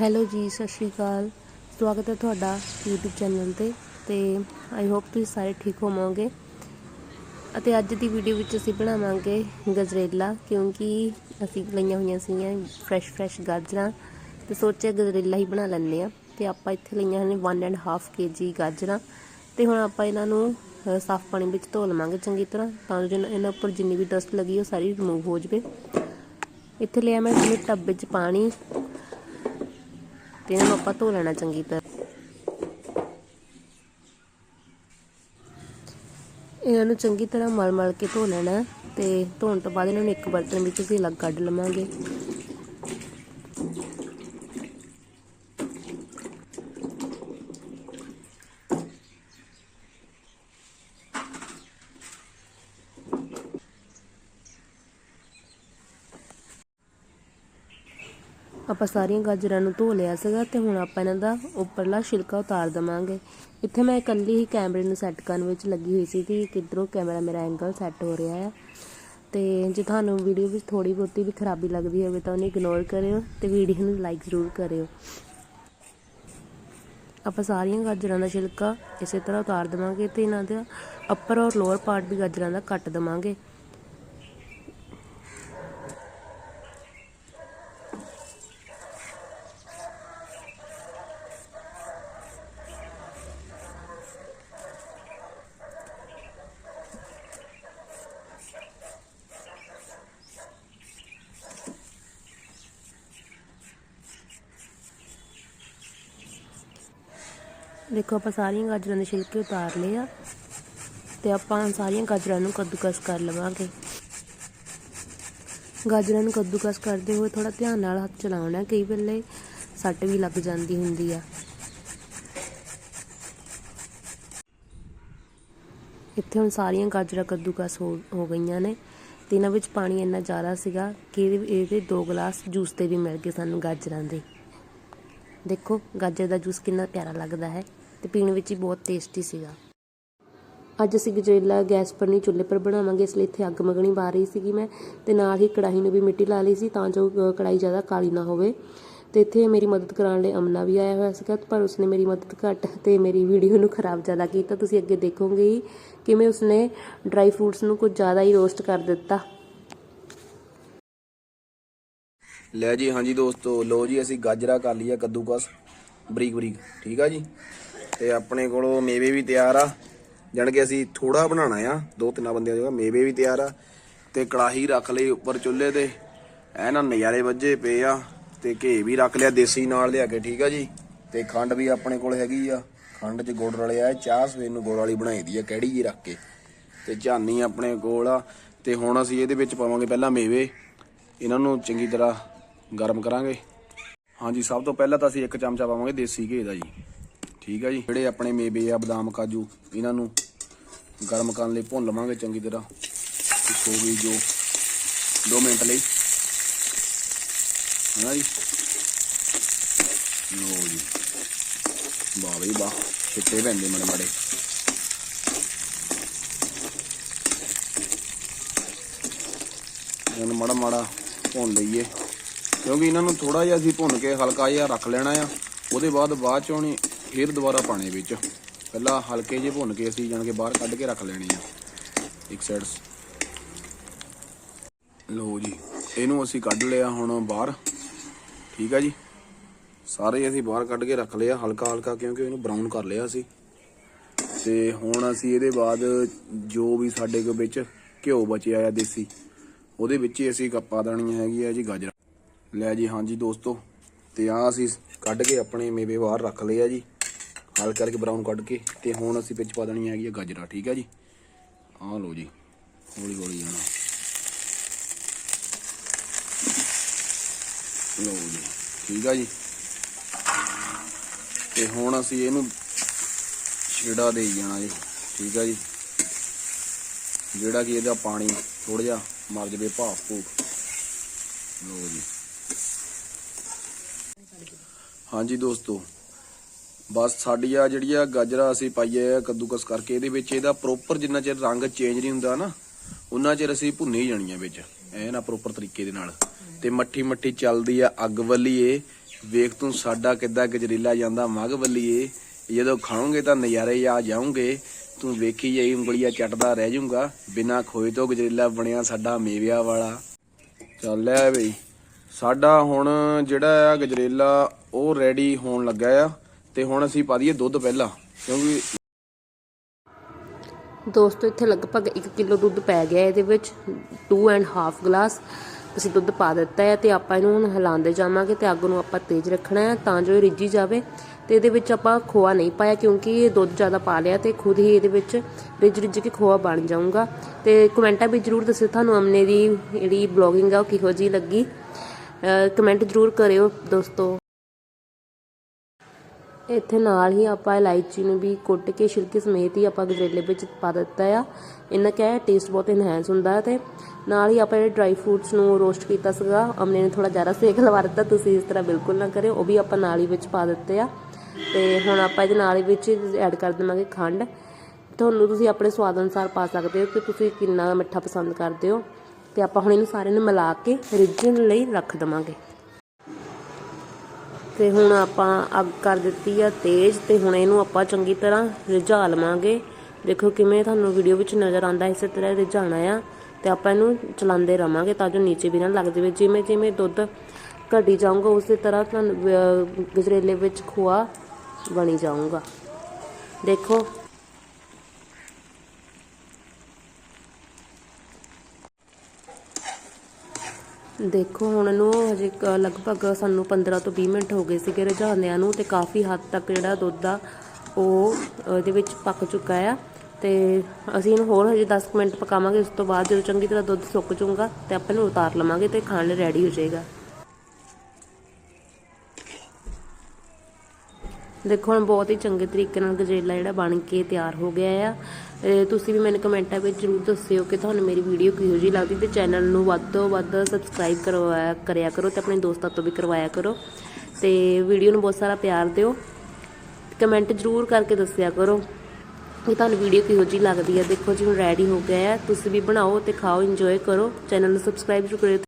Hello ਜੀ, ਸਤਿ ਸ਼੍ਰੀ ਅਕਾਲ। ਸਵਾਗਤ ਹੈ ਤੁਹਾਡਾ YouTube ਚੈਨਲ ਤੇ ਤੇ ਆਈ ਹੋਪ ਤੁਸੀਂ ਸਾਰੇ ਠੀਕ ਹੋਵੋਗੇ। ਅਤੇ ਅੱਜ ਦੀ ਵੀਡੀਓ ਵਿੱਚ ਅਸੀਂ ਬਣਾਵਾਂਗੇ ਗਜਰੇਲਾ, ਕਿਉਂਕਿ ਅਸੀਂ ਲਈਆਂ ਹੋਈਆਂ ਸੀਗੀਆਂ ਫਰੈਸ਼ ਫਰੈਸ਼ ਗਾਜਰਾਂ। ਤੇ ਸੋਚਿਆ ਗਜਰੇਲਾ ਹੀ ਬਣਾ ਲੈਂਦੇ ਆ ਤੇ ਆਪਾਂ ਇੱਥੇ ਲਈਆਂ ਨੇ 1 ਐਂਡ ਹਾਫ ਕੇਜੀ ਗਾਜਰਾਂ। ਤੇ ਹੁਣ ਆਪਾਂ ਇਹਨਾਂ ਨੂੰ ਸਾਫ਼ ਪਾਣੀ ਵਿੱਚ ਧੋ ਲਵਾਂਗੇ ਚੰਗੀ ਤਰ੍ਹਾਂ, ਤਾਂ ਜੋ ਇਹਨਾਂ ਉੱਪਰ ਜਿੰਨੀ ਵੀ ਡਸਟ ਲੱਗੀ ਉਹ ਸਾਰੀ ਰਿਮੂਵ ਹੋ ਜਾਵੇ। ਇੱਥੇ ਲਿਆ ਮੈਂ ਆਪਣੇ ਟੱਬ ਵਿੱਚ ਪਾਣੀ। ਤੇ ਇਹਨਾਂ ਨੂੰ ਆਪਾਂ ਧੋ ਲੈਣਾ ਚੰਗੀ ਤਰ੍ਹਾਂ। ਇਹਨਾਂ ਨੂੰ ਚੰਗੀ ਤਰ੍ਹਾਂ ਮਲ ਮਲ ਕੇ ਧੋ ਲੈਣਾ ਤੇ ਧੋਣ ਤੋਂ ਬਾਅਦ ਇਹਨਾਂ ਨੂੰ ਇੱਕ ਬਰਤਨ ਵਿੱਚ ਅਸੀਂ ਅਲੱਗ ਕੱਢ ਲਵਾਂਗੇ। ਆਪਾਂ ਸਾਰੀਆਂ ਗਾਜਰਾਂ ਨੂੰ ਧੋ ਲਿਆ ਸੀਗਾ ਤੇ ਹੁਣ ਆਪਾਂ ਇਹਨਾਂ ਦਾ ਉੱਪਰਲਾ ਛਿਲਕਾ ਉਤਾਰ ਦਵਾਂਗੇ। ਇੱਥੇ ਮੈਂ ਇਕੱਲੀ ਹੀ ਕੈਮਰੇ ਨੂੰ ਸੈੱਟ ਕਰਨ ਵਿੱਚ ਲੱਗੀ ਹੋਈ ਸੀ ਕਿ ਕਿੱਧਰੋਂ ਕੈਮਰਾ ਮੇਰਾ ਐਂਗਲ ਸੈੱਟ ਹੋ ਰਿਹਾ ਹੈ ਤੇ ਜੇ ਤੁਹਾਨੂੰ ਵੀਡੀਓ ਵਿੱਚ ਥੋੜੀ ਬਹੁਤੀ ਵੀ ਖਰਾਬੀ ਲੱਗਦੀ ਹੋਵੇ ਤਾਂ ਉਹਨੂੰ ਇਗਨੋਰ ਕਰਿਓ ਤੇ ਵੀਡੀਓ ਨੂੰ ਲਾਈਕ ਜ਼ਰੂਰ ਕਰਿਓ। ਆਪਾਂ ਸਾਰੀਆਂ ਗਾਜਰਾਂ ਦਾ ਛਿਲਕਾ ਇਸੇ ਤਰ੍ਹਾਂ ਉਤਾਰ ਦਵਾਂਗੇ ਤੇ ਇਹਨਾਂ ਦਾ ਅੱਪਰ ਔਰ ਲੋਅਰ ਪਾਰਟ ਵੀ ਗਾਜਰਾਂ ਦਾ ਕੱਟ ਦਵਾਂਗੇ। ਦੇਖੋ, ਆਪਾਂ ਸਾਰੀਆਂ ਗਾਜਰਾਂ ਦੇ ਛਿਲਕੇ ਉਤਾਰ ਲਏ ਆ ਤੇ ਆਪਾਂ ਸਾਰੀਆਂ ਗਾਜਰਾਂ ਨੂੰ ਕੱਦੂਕਸ ਕਰ ਲਵਾਂਗੇ। ਗਾਜਰਾਂ ਨੂੰ ਕੱਦੂਕਸ ਕਰਦੇ ਹੋਏ ਥੋੜਾ ਧਿਆਨ ਨਾਲ ਹੱਥ ਚਲਾਉਣਾ ਕਈ ਵੇਲੇ ਸੱਟ ਵੀ ਲੱਗ ਜਾਂਦੀ ਹੁੰਦੀ ਆ। ਇੱਥੇ ਹੁਣ ਸਾਰੀਆਂ ਗਾਜਰਾਂ ਕੱਦੂਕਸ ਹੋ ਗਈਆਂ ਨੇ। ਤੇ ਇਹਨਾਂ ਵਿੱਚ ਪਾਣੀ ਇੰਨਾ ਜ਼ਿਆਦਾ ਸੀਗਾ ਕਿ ਇਹਦੇ ਇਹਦੇ ਦੋ ਗਲਾਸ ਜੂਸ 'ਤੇ ਵੀ ਮਿਲ ਗਏ ਸਾਨੂੰ ਗਾਜਰਾਂ ਦੇ। ਦੇਖੋ, ਗਾਜਰ ਦਾ ਜੂਸ ਕਿੰਨਾ ਪਿਆਰਾ ਲੱਗਦਾ ਹੈ। ਤੇ ਪੀਣ ਵਿੱਚ ਹੀ ਬਹੁਤ ਟੇਸਟੀ ਸੀਗਾ। ਅੱਜ ਅਸੀਂ ਗਜਰੇਲਾ ਗੈਸ ਪਰ ਨਹੀਂ ਚੁੱਲ੍ਹੇ ਪਰ ਬਣਾਵਾਂਗੇ ਇਸ ਲਈ ਇੱਥੇ ਅੱਗ ਮਗਣੀ ਪਾ ਰਹੀ ਸੀਗੀ ਮੈਂ ਤੇ ਨਾਲ ਹੀ ਕੜਾਹੀ ਨੂੰ ਵੀ ਮਿੱਟੀ ਲਾ ਲਈ ਸੀ ਤਾਂ ਜੋ ਅ, ਕੜਾਹੀ ਜ਼ਿਆਦਾ ਕਾਲੀ ਨਾ ਹੋਵੇ। ਤੇ ਇੱਥੇ ਮੇਰੀ ਮਦਦ ਕਰਾਉਣ ਲਈ ਅਮਨਾ ਵੀ ਆਇਆ ਹੋਇਆ ਸੀਗਾ ਪਰ ਉਸਨੇ ਮੇਰੀ ਮਦਦ ਘੱਟ ਤੇ ਮੇਰੀ ਵੀਡੀਓ ਨੂੰ ਖਰਾਬ ਜ਼ਿਆਦਾ ਕੀਤਾ। ਤੁਸੀਂ ਅੱਗੇ ਦੇਖੋਗੇ ਹੀ ਕਿਵੇਂ ਉਸਨੇ ਡਰਾਈ ਫਰੂਟਸ ਨੂੰ ਕੁਝ ਜ਼ਿਆਦਾ ਹੀ ਰੋਸਟ ਕਰ ਦਿੱਤਾ। ਲੈ ਜੀ ਹਾਂਜੀ ਦੋਸਤੋ ਲੋ ਜੀ ਅਸੀਂ ਗਾਜਰਾ ਕਰ ਲਿਆ ਕੱਦੂਕਸ ਬਰੀਕ ਬਰੀਕ ਠੀਕ ਆ ਜੀ? ਤੇ ਆਪਣੇ ਕੋਲੋਂ ਮੇਵੇ ਵੀ ਤਿਆਰ ਆ। ਜਾਣ ਕਿ ਅਸੀਂ ਥੋੜਾ ਬਣਾਉਣਾ ਆ, ਦੋ ਤਿੰਨਾਂ ਬੰਦਿਆਂ ਜੋਗਾ ਮੇਵੇ ਵੀ ਤਿਆਰ ਆ ਤੇ ਕੜਾਹੀ ਰੱਖ ਲਈ ਉੱਪਰ ਚੁੱਲ੍ਹੇ ਤੇ। ਐ ਨਾ ਨਜ਼ਾਰੇ ਵੱਜੇ ਪਏ ਆ ਤੇ ਘੇ ਵੀ ਰੱਖ ਲਿਆ, ਦੇਸੀ ਨਾਲ ਲਿਆ ਕੇ, ਠੀਕ ਆ ਜੀ? ਤੇ ਖੰਡ ਵੀ ਆਪਣੇ ਕੋਲ ਹੈਗੀ ਆ। ਖੰਡ 'ਚ ਗੁੜ ਰਲਿਆ ਹੈ। ਚਾਹ ਸਵੇਰ ਨੂੰ ਗੁੜ ਵਾਲੀ ਬਣਾਈ ਦੀ ਆ ਕਿਹੜੀ ਜੀ ਰੱਖ ਕੇ। ਤੇ ਝਾਨੀ ਆਪਣੇ ਕੋਲ ਆ। ਤੇ ਹੁਣ ਅਸੀਂ ਇਹਦੇ ਵਿੱਚ ਪਾਵਾਂਗੇ ਪਹਿਲਾਂ ਮੇਵੇ। ਇਹਨਾਂ ਨੂੰ ਚੰਗੀ ਤਰ੍ਹਾਂ ਗਰਮ ਕਰਾਂਗੇ। ਹਾਂਜੀ, ਸਭ ਤੋਂ ਪਹਿਲਾਂ ਤਾਂ ਅਸੀਂ ਇੱਕ ਚਮਚਾ ਪਾਵਾਂਗੇ ਦੇਸੀ ਘੇ ਦਾ ਜੀ। ਠੀਕ ਆ ਜੀ। ਜਿਹੜੇ ਆਪਣੇ ਮੇਵੇ ਆ, ਬਦਾਮ, ਕਾਜੂ, ਇਹਨਾਂ ਨੂੰ ਗਰਮ ਕਰਨ ਲਈ ਭੁੰਨ ਲਵਾਂਗੇ ਚੰਗੀ ਤਰ੍ਹਾਂ। ਹੋ ਗਈ ਜੋ 2 ਮਿੰਟ ਲਈ। ਹਾਂ ਜੀ? ਲੋ ਜੀ। ਵਾਹ ਬਈ ਵਾਹ ਚਿੱਟੇ ਪੈਂਦੇ ਮੜੇ ਮੜੇ। ਇਹਨੂੰ ਮਾੜਾ ਮਾੜਾ ਭੁੰਨ ਲਈਏ। ਕਿਉਂਕਿ ਇਹਨਾਂ ਨੂੰ ਥੋੜਾ ਜਿਹਾ ਅਸੀਂ ਭੁੰਨ ਕੇ ਹਲਕਾ ਜਿਹਾ ਰੱਖ ਲੈਣਾ ਆ। ਉਹਦੇ ਬਾਅਦ ਬਾਅਦ ਚੋਂ ਨਹੀਂ ਫਿਰ ਦੁਬਾਰਾ ਪਾਣੇ ਵਿੱਚ। ਪਹਿਲਾਂ ਹਲਕੇ ਜਿਹੇ ਭੁੰਨ ਕੇ ਅਸੀਂ ਜਾਣ ਕੇ ਬਾਹਰ ਕੱਢ ਕੇ ਰੱਖ ਲੈਣੇ ਆ। ਇੱਕ ਸਾਈਡ ਲਓ ਜੀ, ਇਹਨੂੰ ਅਸੀਂ ਕੱਢ ਲਿਆ ਹੁਣ ਬਾਹਰ। ਠੀਕ ਆ ਜੀ? ਸਾਰੇ ਅਸੀਂ ਬਾਹਰ ਕੱਢ ਕੇ ਰੱਖ ਲਿਆ ਹਲਕਾ ਹਲਕਾ, ਕਿਉਂਕਿ ਇਹਨੂੰ ਬਰਾਊਨ ਕਰ ਲਿਆ ਅਸੀਂ ਤੇ ਹੁਣ ਅਸੀਂ ਇਹਦੇ ਬਾਅਦ ਜੋ ਵੀ ਸਾਡੇ ਕੋਲ ਵਿੱਚ ਘਿਓ ਬਚਿਆ ਆ ਦੇਸੀ, ਉਹਦੇ ਵਿੱਚ ਹੀ ਅਸੀਂ ਕ- ਪਾ ਦੇਣੀ ਹੈਗੀ ਆ ਜੀ, ਗਾਜਰ। ਲੈ ਜੀ, ਹਾਂਜੀ ਦੋਸਤੋ, ਤੇ ਆ ਅਸੀਂ ਕੱਢ ਕੇ ਆਪਣੇ ਮੇਵੇ ਬਾਹਰ ਰੱਖ ਲਏ ਆ ਜੀ। ਹਲ ਕਰਕੇ ਬਰਾਊਨ ਕੱਢ ਕੇ ਤੇ ਹੁਣ ਅਸੀਂ ਵਿੱਚ ਪਾ ਦੇਣੀ ਹੈਗੀ ਆ ਗਾਜਰਾਂ, ਠੀਕ ਆ ਜੀ? ਆਹ ਲਓ ਜੀ, ਹੌਲੀ ਹੌਲੀ ਜਾਣਾ ਲਓ ਜੀ, ਠੀਕ ਆ ਜੀ? ਤੇ ਹੁਣ ਅਸੀਂ ਇਹਨੂੰ ਛੇੜਾ ਦੇ ਜਾਣਾ ਜੀ, ਠੀਕ ਆ ਜੀ? ਜਿਹੜਾ ਕਿ ਇਹਦਾ ਪਾਣੀ ਥੋੜਾ ਜਿਹਾ ਮਰ ਜਵੇ ਭਾਫ ਭੂਫ। ਲਓ ਜੀ। ਹਾਂਜੀ ਦੋਸਤੋ ਬਸ ਸਾਡੀ ਆ ਜਿਹੜੀ ਆ ਗਾਜਰਾ ਅਸੀਂ ਪਾਈਏ ਕੱਦੂਕਸ ਕਰਕੇ, ਇਹਦੇ ਵਿੱਚ ਇਹਦਾ ਪ੍ਰੋਪਰ ਜਿੰਨਾ ਚਿਰ ਰੰਗ ਚੇਂਜ ਨਹੀਂ ਹੁੰਦਾ ਨਾ ਉਹਨਾਂ ਚਿਰ ਅਸੀਂ ਭੁੰਨੀ ਜਾਣੀਆਂ ਵਿੱਚ, ਐ ਨਾ ਪ੍ਰੋਪਰ ਤਰੀਕੇ ਦੇ ਨਾਲ। ਤੇ ਮੱਠੀ ਮੱਠੀ ਚੱਲਦੀ ਆ ਅੱਗ ਵੱਲੀਏ, ਵੇਖ ਤੂੰ ਸਾਡਾ ਕਿੱਦਾਂ ਗਜਰੇਲਾ ਜਾਂਦਾ ਮਗ ਵੱਲੀਏ, ਜਦੋਂ ਖਾਓਗੇ ਤਾਂ ਨਜ਼ਾਰੇ ਆ ਜਾਓਗੇ, ਤੂੰ ਵੇਖੀ ਜਾਈ ਉਂਗਲੀਆਂ ਚੱਟਦਾ ਰਹਿ ਜਾਊਗਾ, ਬਿਨਾ ਖੋਏ ਤੋਂ ਗਜਰੇਲਾ ਬਣਿਆ ਸਾਡਾ ਮੇਵਿਆਂ ਵਾਲਾ। ਚੱਲ ਆ ਬਈ, ਸਾਡਾ ਹੁਣ ਜਿਹੜਾ ਆ ਗਜਰੇਲਾ, ਉਹ ਰੈਡੀ ਹੋਣ ਲੱਗਾ ਆ। ਤੇ ਹੁਣ ਅਸੀਂ ਪਾ ਦਈਏ ਦੁੱਧ ਪਹਿਲਾਂ, ਕਿਉਂਕਿ ਦੋਸਤੋ, ਇੱਥੇ ਲਗਭਗ 1 ਕਿਲੋ ਦੁੱਧ ਪੈ ਗਿਆ ਇਹਦੇ ਵਿੱਚ 2 ਐਂਡ ਹਾਫ ਗਲਾਸ ਅਸੀਂ ਦੁੱਧ ਪਾ ਦਿੱਤਾ ਹੈ ਤੇ ਆਪਾਂ ਇਹਨੂੰ ਹੁਣ ਹਿਲਾਉਂਦੇ ਜਾਵਾਂਗੇ ਤੇ ਅੱਗ ਨੂੰ ਆਪਾਂ ਤੇਜ਼ ਰੱਖਣਾ ਹੈ ਤਾਂ ਜੋ ਇਹ ਰਿੱਝੀ ਜਾਵੇ ਤੇ ਇਹਦੇ ਵਿੱਚ ਆਪਾਂ ਖੋਆ ਨਹੀਂ ਪਾਇਆ ਕਿਉਂਕਿ ਇਹ ਦੁੱਧ ਜ਼ਿਆਦਾ ਪਾ ਲਿਆ ਤੇ ਖੁਦ ਹੀ ਇਹਦੇ ਵਿੱਚ ਰਿੱਝ ਰਿੱਝ ਕੇ ਖੋਆ ਬਣ ਜਾਊਗਾ। ਤੇ ਕਮੈਂਟਾਂ ਵਿੱਚ ਜਰੂਰ ਦੱਸਿਓ ਤੁਹਾਨੂੰ ਅਮਨੇ ਦੀ ਜਿਹੜੀ ਬਲੌਗਿੰਗ ਆ ਉਹ ਕਿਹੋ ਜੀ ਲੱਗੀ। ਕਮੈਂਟ ਜਰੂਰ ਕਰਿਓ ਦੋਸਤੋ। ਇੱਥੇ ਨਾਲ ਹੀ ਆਪਾਂ ਇਲਾਇਚੀ ਨੂੰ ਵੀ ਕੁੱਟ ਕੇ, ਛਿਲਕੇ ਸਮੇਤ ਹੀ ਆਪਾਂ ਗਜਰੇਲੇ ਵਿੱਚ ਪਾ ਦਿੱਤਾ ਆ। ਇਹਨਾਂ ਕਿਹਾ ਟੇਸਟ ਬਹੁਤ ਇਨਹੈਂਸ ਹੁੰਦਾ ਹੈ ਤੇ ਨਾਲ ਹੀ ਆਪਾਂ ਜਿਹੜੇ ਡਰਾਈ ਫਰੂਟਸ ਨੂੰ ਰੋਸਟ ਕੀਤਾ ਸੀਗਾ ਅਮਨੇ ਨੇ ਥੋੜਾ ਜ਼ਿਆਦਾ ਸੇਕ ਲਵਾ ਦਿੱਤਾ, ਤੁਸੀਂ ਇਸ ਤਰ੍ਹਾਂ ਬਿਲਕੁਲ ਨਾ ਕਰਿਓ, ਉਹ ਵੀ ਆਪਾਂ ਨਾਲ ਹੀ ਵਿੱਚ ਪਾ ਦਿੱਤੇ ਆ। ਤੇ ਹੁਣ ਆਪਾਂ ਇਹਦੇ ਨਾਲ ਹੀ ਵਿੱਚ ਐਡ ਕਰ ਦੇਵਾਂਗੇ ਖੰਡ। ਤੁਹਾਨੂੰ ਤੁਸੀਂ ਆਪਣੇ ਸਵਾਦ ਅਨੁਸਾਰ ਪਾ ਸਕਦੇ ਹੋ ਕਿ ਤੁਸੀਂ ਕਿੰਨਾ ਮਿੱਠਾ ਪਸੰਦ ਕਰਦੇ ਹੋ। ਤੇ ਆਪਾਂ ਹੁਣ ਇਹਨੂੰ ਸਾਰੇ ਨੂੰ ਮਿਲਾ ਕੇ ਰਿੱਝਣ ਲਈ ਰੱਖ ਦੇਵਾਂਗੇ। ਤੇ ਹੁਣ ਆਪਾਂ ਅੱਗ ਕਰ ਦਿੱਤੀ ਆ ਤੇਜ਼ ਤੇ ਹੁਣ ਇਹਨੂੰ ਆਪਾਂ ਚੰਗੀ ਤਰ੍ਹਾਂ ਰਿਝਾ ਲਵਾਂਗੇ ਦੇਖੋ ਕਿਵੇਂ ਤੁਹਾਨੂੰ ਵੀਡੀਓ ਵਿੱਚ ਨਜ਼ਰ ਆਉਂਦਾ ਇਸੇ ਤਰ੍ਹਾਂ ਰਿਝਾਣਾ ਆ ਤੇ ਆਪਾਂ ਇਹਨੂੰ ਚਲਾਉਂਦੇ ਰਵਾਂਗੇ ਤਾਂ ਜੋ ਨੀਚੇ ਵੀ ਨਾ ਲੱਗ ਜਾਵੇ। ਜਿਵੇਂ ਜਿਵੇਂ ਦੁੱਧ ਘਟੀ ਜਾਊਗਾ, ਉਸੇ ਤਰ੍ਹਾਂ ਤੁਹਾਨੂੰ ਗਜਰੇਲੇ ਵਿੱਚ ਖੋਆ ਬਣੀ ਜਾਊਗਾ। ਦੇਖੋ ਦੇਖੋ, ਹੁਣ ਇਹਨੂੰ ਹਜੇ ਕ- ਲਗਭਗ ਸਾਨੂੰ 15 ਤੋਂ 20 ਮਿੰਟ ਹੋ ਗਏ ਸੀਗੇ ਰਝਾਉਂਦਿਆਂ ਨੂੰ ਤੇ ਕਾਫੀ ਹੱਦ ਤੱਕ ਜਿਹੜਾ ਦੁੱਧ ਆ ਉਹ ਇਹਦੇ ਵਿੱਚ ਪੱਕ ਚੁੱਕਾ ਆ। ਤੇ ਅਸੀਂ ਇਹਨੂੰ ਹੋਰ ਹਜੇ 10 ਕੁ ਮਿੰਟ ਪਕਾਵਾਂਗੇ, ਉਸ ਤੋਂ ਬਾਅਦ ਜਦੋਂ ਚੰਗੀ ਤਰ੍ਹਾਂ ਦੁੱਧ ਸੁੱਕ ਜਾਊਗਾ ਤੇ ਆਪਾਂ ਇਹਨੂੰ ਉਤਾਰ ਲਵਾਂਗੇ ਤੇ ਖਾਣ ਲਈ ਰੈਡੀ ਹੋ ਜਾਏਗਾ। ਦੇਖੋ, ਹੁਣ ਬਹੁਤ ਹੀ ਚੰਗੇ ਤਰੀਕੇ ਨਾਲ ਗਜਰੇਲਾ ਜਿਹੜਾ ਬਣ ਕੇ ਤਿਆਰ ਹੋ ਗਿਆ ਆ। ਤੁਸੀਂ ਵੀ ਮੈਨੂੰ ਕਮੈਂਟਾਂ ਵਿੱਚ ਜਰੂਰ ਦੱਸਿਓ ਕਿ ਤੁਹਾਨੂੰ ਮੇਰੀ ਵੀਡੀਓ ਕਿਹੋ ਜਿਹੀ ਲੱਗਦੀ ਤੇ ਚੈਨਲ ਨੂੰ ਵੱਧ ਤੋਂ ਵੱਧ ਸਬਸਕ੍ਰਾਈਬ ਕਰਵਾਇਆ, ਕਰਿਆ ਕਰੋ ਤੇ ਆਪਣੇ ਦੋਸਤਾਂ ਤੋਂ ਵੀ ਕਰਵਾਇਆ ਕਰੋ। ਤੇ ਵੀਡੀਓ ਨੂੰ ਬਹੁਤ ਸਾਰਾ ਪਿਆਰ ਦਿਓ। ਕਮੈਂਟ ਜਰੂਰ ਕਰਕੇ ਦੱਸਿਆ ਕਰੋ ਕਿ ਤੁਹਾਨੂੰ ਵੀਡੀਓ ਕਿਹੋ ਜਿਹੀ ਲੱਗਦੀ ਹੈ ਦੇਖੋ ਜੀ, ਹੁਣ ਰੈਡੀ ਹੋ ਗਿਆ ਹੈ ਤੁਸੀਂ ਵੀ ਬਣਾਓ ਤੇ ਖਾਓ ਇੰਜੋਏ ਕਰੋ। ਚੈਨਲ ਨੂੰ ਸਬਸਕ੍ਰਾਈਬ ਜਰੂਰ ਕਰਿਓ।